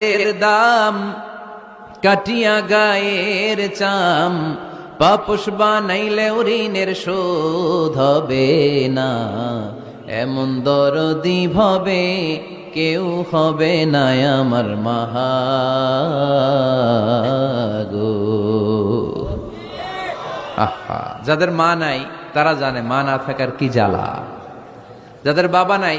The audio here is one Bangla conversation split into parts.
এর দাম, কাটিয়া গায়ের চাম পাপুষ বানাইলে ঋণের শোধ হবে না। এমন দরদি ভবে কেউ হবে না আমার মাহাগো। আহা, যাদের মা নাই, তারা জানে মা না থাকার কি জ্বালা। যাদের বাবা নাই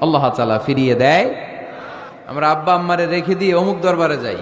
আল্লাহ ফিরিয়ে দেয়। আমরা আব্বা আম্মারে রেখে দিয়ে অমুক দরবারে যাই।